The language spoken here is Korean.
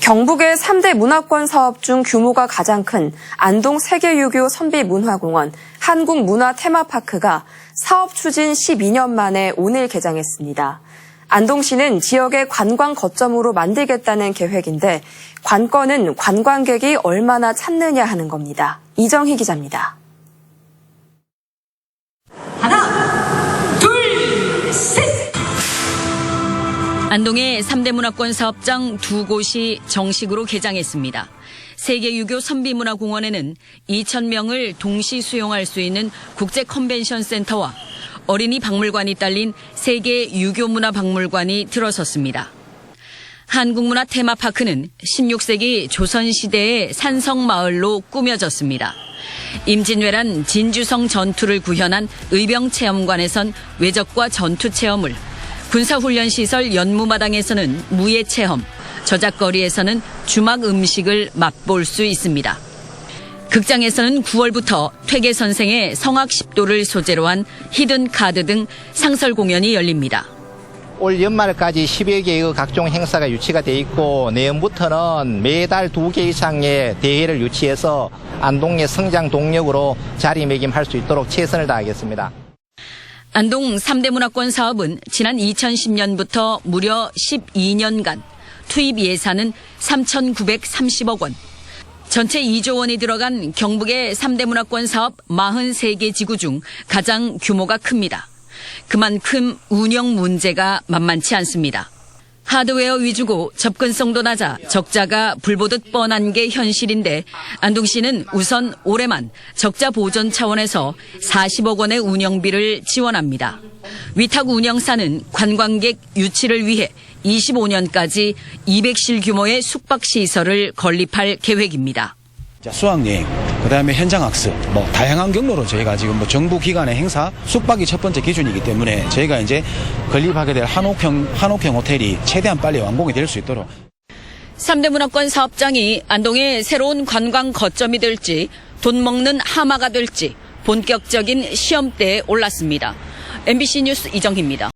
경북의 3대 문화권 사업 중 규모가 가장 큰 안동 세계유교 선비문화공원 한국문화테마파크가 사업 추진 12년 만에 오늘 개장했습니다. 안동시는 지역의 관광 거점으로 만들겠다는 계획인데 관건은 관광객이 얼마나 찾느냐 하는 겁니다. 이정희 기자입니다. 안동의 3대 문화권 사업장 두 곳이 정식으로 개장했습니다. 세계 유교 선비문화공원에는 2,000명을 동시 수용할 수 있는 국제 컨벤션 센터와 어린이 박물관이 딸린 세계 유교 문화 박물관이 들어섰습니다. 한국문화 테마파크는 16세기 조선시대의 산성마을로 꾸며졌습니다. 임진왜란 진주성 전투를 구현한 의병체험관에선 외적과 전투 체험을, 군사훈련시설 연무마당에서는 무예체험, 저작거리에서는 주막 음식을 맛볼 수 있습니다. 극장에서는 9월부터 퇴계 선생의 성악 10도를 소재로 한 히든 카드 등 상설 공연이 열립니다. 올 연말까지 10여 개의 각종 행사가 유치가 돼 있고 내년부터는 매달 두 개 이상의 대회를 유치해서 안동의 성장 동력으로 자리매김할 수 있도록 최선을 다하겠습니다. 안동 3대 문화권 사업은 지난 2010년부터 무려 12년간 투입 예산은 3,930억 원. 전체 2조 원이 들어간 경북의 3대 문화권 사업 43개 지구 중 가장 규모가 큽니다. 그만큼 운영 문제가 만만치 않습니다. 하드웨어 위주고 접근성도 낮아 적자가 불보듯 뻔한 게 현실인데 안동시는 우선 올해만 적자 보전 차원에서 40억 원의 운영비를 지원합니다. 위탁 운영사는 관광객 유치를 위해 25년까지 200실 규모의 숙박시설을 건립할 계획입니다. 자, 수학여행, 그 다음에 현장 학습, 뭐, 다양한 경로로 저희가 지금 뭐 정부 기관의 행사, 숙박이 첫 번째 기준이기 때문에 저희가 이제 건립하게 될 한옥형, 한옥형 호텔이 최대한 빨리 완공이 될 수 있도록 3대 문화권 사업장이 안동의 새로운 관광 거점이 될지 돈 먹는 하마가 될지 본격적인 시험대에 올랐습니다. MBC 뉴스 이정희입니다.